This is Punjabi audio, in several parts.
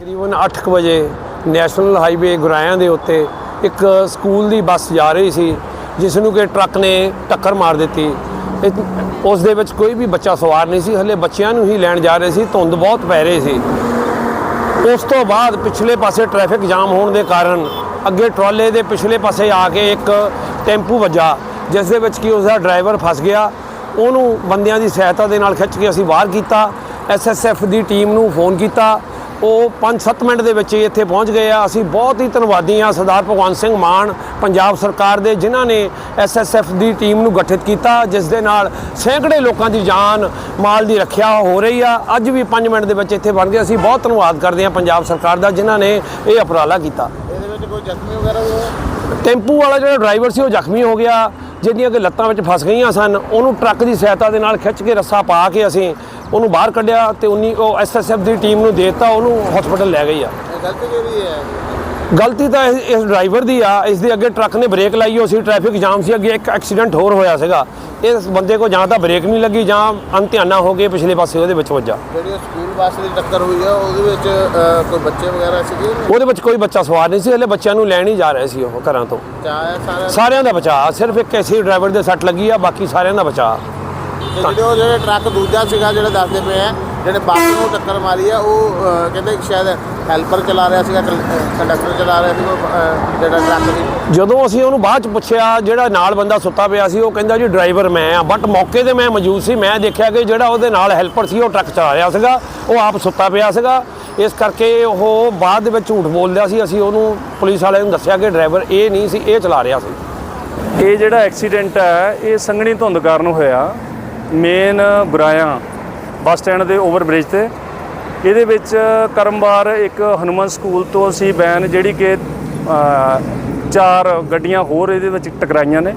ਤਕਰੀਬਨ 8:00 ਵਜੇ ਨੈਸ਼ਨਲ ਹਾਈਵੇ ਗੁਰਾਇਆਂ ਦੇ ਉੱਤੇ ਇੱਕ ਸਕੂਲ ਦੀ ਬੱਸ ਜਾ ਰਹੀ ਸੀ, ਜਿਸ ਨੂੰ ਕਿ ਟਰੱਕ ਨੇ ਟੱਕਰ ਮਾਰ ਦਿੱਤੀ। ਉਸ ਦੇ ਵਿੱਚ ਕੋਈ ਵੀ ਬੱਚਾ ਸਵਾਰ ਨਹੀਂ ਸੀ, ਹਲੇ ਬੱਚਿਆਂ ਨੂੰ ਹੀ ਲੈਣ ਜਾ ਰਹੇ ਸੀ, ਧੁੰਦ ਬਹੁਤ ਪੈ ਰਹੀ ਸੀ। ਉਸ ਤੋਂ ਬਾਅਦ ਪਿਛਲੇ ਪਾਸੇ ਟ੍ਰੈਫਿਕ ਜਾਮ ਹੋਣ ਦੇ ਕਾਰਨ ਅੱਗੇ ਟਰਾਲੇ ਦੇ ਪਿਛਲੇ ਪਾਸੇ ਆ ਕੇ ਇੱਕ ਟੈਂਪੂ ਵੱਜਾ, ਜਿਸ ਦੇ ਵਿੱਚ ਕਿ ਉਸ ਦਾ ਡਰਾਈਵਰ ਫਸ ਗਿਆ। ਉਹਨੂੰ ਬੰਦਿਆਂ ਦੀ ਸਹਾਇਤਾ ਦੇ ਨਾਲ ਖਿੱਚ ਕੇ ਅਸੀਂ ਬਾਹਰ ਕੀਤਾ। ਐਸਐਸਐਫ ਦੀ ਟੀਮ ਨੂੰ ਫੋਨ ਕੀਤਾ। ਉਹ 5-7 ਮਿੰਟ ਦੇ ਵਿੱਚ ਇੱਥੇ ਪਹੁੰਚ ਗਏ ਆ। ਅਸੀਂ ਬਹੁਤ ਹੀ ਧੰਨਵਾਦੀ ਆ ਸਰਦਾਰ ਭਗਵੰਤ ਸਿੰਘ ਮਾਨ ਪੰਜਾਬ ਸਰਕਾਰ ਦੇ ਜਿਨ੍ਹਾਂ ਨੇ ਐਸਐਸਐਫ ਦੀ ਟੀਮ ਨੂੰ ਗਠਿਤ ਕੀਤਾ ਜਿਸ ਦੇ ਨਾਲ ਸੈਂਕੜੇ ਲੋਕਾਂ ਦੀ ਜਾਨ ਮਾਲ ਦੀ ਰੱਖਿਆ ਹੋ ਰਹੀ ਆ। ਅੱਜ ਵੀ 5 ਮਿੰਟ ਦੇ ਵਿੱਚ ਇੱਥੇ ਬਣ ਗਏ। ਅਸੀਂ ਬਹੁਤ ਧੰਨਵਾਦ ਕਰਦੇ ਆ ਪੰਜਾਬ ਸਰਕਾਰ ਦਾ ਜਿਨ੍ਹਾਂ ਨੇ ਇਹ ਉਪਰਾਲਾ ਕੀਤਾ। ਇਹਦੇ ਵਿੱਚ ਕੋਈ ਜ਼ਖਮੀ ਵਗੈਰਾ ਹੋਇਆ? ਟੈਂਪੂ ਵਾਲਾ ਜਿਹੜਾ ਡਰਾਈਵਰ ਸੀ ਉਹ ਜ਼ਖਮੀ ਹੋ ਗਿਆ। ਜਿਹੜੀਆਂ ਕਿ ਲੱਤਾਂ ਵਿੱਚ ਫਸ ਗਈਆਂ ਸਨ, ਉਹਨੂੰ ਟਰੱਕ ਦੀ ਸਹਾਇਤਾ ਦੇ ਨਾਲ ਖਿੱਚ ਕੇ ਰੱਸਾ ਪਾ ਕੇ ਅਸੀਂ ਉਹਨੂੰ ਬਾਹਰ ਕੱਢਿਆ ਤੇ ਉਨੀ ਉਹ ਐਸਐਸਐਫ ਦੀ ਟੀਮ ਨੂੰ ਦੇਤਾ, ਉਹਨੂੰ ਹਸਪੀਟਲ ਲੈ ਗਈ ਆ। ਗਲਤੀ ਕਿਹਦੀ ਹੈ? ਗਲਤੀ ਤਾਂ ਇਸ ਡਰਾਈਵਰ ਦੀ ਆ ਇਸ ਦੇ ਅੱਗੇ ਟਰੱਕ ਨੇ ਬ੍ਰੇਕ ਲਾਈ ਹੋ ਸੀ ਟ੍ਰੈਫਿਕ ਜਾਮ ਸੀ ਅੱਗੇ ਇੱਕ ਐਕਸੀਡੈਂਟ ਹੋਰ ਹੋਇਆ ਸੀਗਾ। ਇਸ ਬੰਦੇ ਕੋ ਜਾਂ ਤਾਂ ਬ੍ਰੇਕ ਨਹੀਂ ਲੱਗੀ ਜਾਂ ਅਣਧਿਆਨਾ ਹੋ ਕੇ ਪਿਛਲੇ ਪਾਸੇ ਉਹਦੇ ਵਿੱਚ ਵੱਜਾ। ਜਿਹੜੀ ਸਕੂਲ ਬੱਸ ਦੀ ਟੱਕਰ ਹੋਈ ਆ ਉਹਦੇ ਵਿੱਚ ਕੋਈ ਬੱਚੇ ਵਗੈਰਾ ਸੀਗੇ? ਉਹਦੇ ਵਿੱਚ ਕੋਈ ਬੱਚਾ ਸਵਾਰ ਨਹੀਂ ਸੀ ਹਲੇ ਬੱਚਿਆਂ ਨੂੰ ਲੈਣ ਹੀ ਜਾ ਰਹੇ ਸੀ ਉਹ ਘਰਾਂ ਤੋਂ। ਸਾਰਿਆਂ ਦਾ ਬਚਾ ਸਿਰਫ ਇੱਕ ਐਸੀ ਡਰਾਈਵਰ ਦੇ ਸੱਟ ਲੱਗੀ ਆ ਬਾਕੀ ਸਾਰਿਆਂ ਦਾ ਬਚਾ। ਤੇ ਜਿਹੜੇ ਉਹ ਜਿਹੜੇ ਟਰੱਕ ਦੂਜਾ ਸੀਗਾ ਜਿਹੜਾ ਦੱਸਦੇ ਪਏ ਆ ਜਿਹੜੇ ਬੱਸ ਨੂੰ ਟੱਕਰ ਮਾਰੀ ਆ ਉਹ ਕਹਿੰਦੇ ਸ਼ਾਇਦ ਹੈਲਪਰ ਚਲਾ ਰਿਹਾ ਸੀਗਾ ਕੰਡਕਟਰ ਚਲਾ ਰਿਹਾ ਸੀ ਜਿਹੜਾ ਟਰੱਕ ਸੀ। ਜਦੋਂ ਅਸੀਂ ਉਹਨੂੰ ਬਾਅਦ ਚ ਪੁੱਛਿਆ ਜਿਹੜਾ ਨਾਲ ਬੰਦਾ ਸੁੱਤਾ ਪਿਆ ਸੀ ਉਹ ਕਹਿੰਦਾ ਜੀ ਡਰਾਈਵਰ ਮੈਂ ਆ ਬਟ ਮੌਕੇ ਤੇ ਮੈਂ ਮੌਜੂਦ ਸੀ ਮੈਂ ਦੇਖਿਆ ਕਿ ਜਿਹੜਾ ਉਹਦੇ ਨਾਲ ਹੈਲਪਰ ਸੀ ਉਹ ਟਰੱਕ ਚਲਾ ਰਿਹਾ ਸੀਗਾ ਉਹ ਆਪ ਸੁੱਤਾ ਪਿਆ ਸੀਗਾ। ਇਸ ਕਰਕੇ ਉਹ ਬਾਅਦ ਦੇ ਵਿੱਚ ਝੂਠ ਬੋਲਦਾ ਸੀ ਅਸੀਂ ਉਹਨੂੰ ਪੁਲਿਸ ਵਾਲਿਆਂ ਨੂੰ ਦੱਸਿਆ ਕਿ ਡਰਾਈਵਰ ਇਹ ਨਹੀਂ ਸੀ ਇਹ ਚਲਾ ਰਿਹਾ ਸੀ। ਇਹ ਜਿਹੜਾ ਐਕਸੀਡੈਂਟ ਹੈ ਇਹ ਸੰਘਣੀ ਧੁੰਦ ਕਾਰਨ ਹੋਇਆ। ਮੇਨ ਗੁਰਾਇਆ ਬੱਸ ਸਟੈਂਡ ਦੇ ਓਵਰ ਬ੍ਰਿਜ ਤੇ। ਇਹਦੇ ਵਿੱਚ ਕਰਮਵਾਰ ਇੱਕ ਹਨੂਮਨ ਸਕੂਲ ਤੋਂ ਅਸੀਂ ਬੈਨ ਜਿਹੜੀ ਕਿ ਚਾਰ ਗੱਡੀਆਂ ਹੋਰ ਇਹਦੇ ਵਿੱਚ ਟਕਰਾਈਆਂ ਨੇ,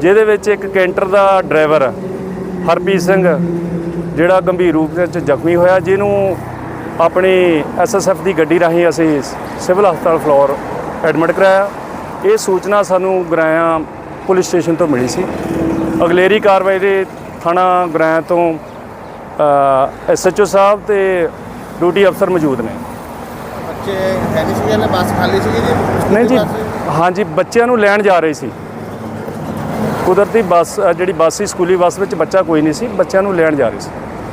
ਜਿਹਦੇ ਵਿੱਚ ਇੱਕ ਕੈਂਟਰ ਦਾ ਡਰਾਈਵਰ ਹਰਪ੍ਰੀਤ ਸਿੰਘ, ਜਿਹੜਾ ਗੰਭੀਰ ਰੂਪ ਵਿੱਚ ਜ਼ਖਮੀ ਹੋਇਆ, ਜਿਹਨੂੰ ਆਪਣੀ ਐਸਐਸਐਫ ਦੀ ਗੱਡੀ ਰਾਹੀਂ ਅਸੀਂ ਸਿਵਲ ਹਸਪਤਾਲ ਫਲੋਰ ਐਡਮਿਟ ਕਰਾਇਆ। ਇਹ ਸੂਚਨਾ ਸਾਨੂੰ ਗੁਰਾਇਆ ਪੁਲਿਸ ਸਟੇਸ਼ਨ ਤੋਂ ਮਿਲੀ ਸੀ। ਅਗਲੇਰੀ ਕਾਰਵਾਈ ਦੇ ਥਾਣਾ ਗੁਰਾਇਆ ਤੋਂ ਐਸਐਚਓ ਸਾਹਿਬ ਤੇ ਡਿਊਟੀ ਅਫਸਰ ਮੌਜੂਦ ਨੇ। ਬੱਚੇ ਹੈ ਨਹੀਂ ਸੀਗੇ ਨਾ ਬੱਸ ਖਾਲੀ ਸੀਗੀ ਜੀ? ਨਹੀਂ ਜੀ? ਹਾਂਜੀ ਬੱਚਿਆਂ ਨੂੰ ਲੈਣ ਜਾ ਰਹੇ ਸੀ। ਕੁਦਰਤੀ ਬੱਸ ਜਿਹੜੀ ਬੱਸ ਸੀ ਸਕੂਲੀ ਬੱਸ ਵਿੱਚ ਬੱਚਾ ਕੋਈ ਨਹੀਂ ਸੀ ਬੱਚਿਆਂ ਨੂੰ ਲੈਣ ਜਾ ਰਹੇ ਸੀ।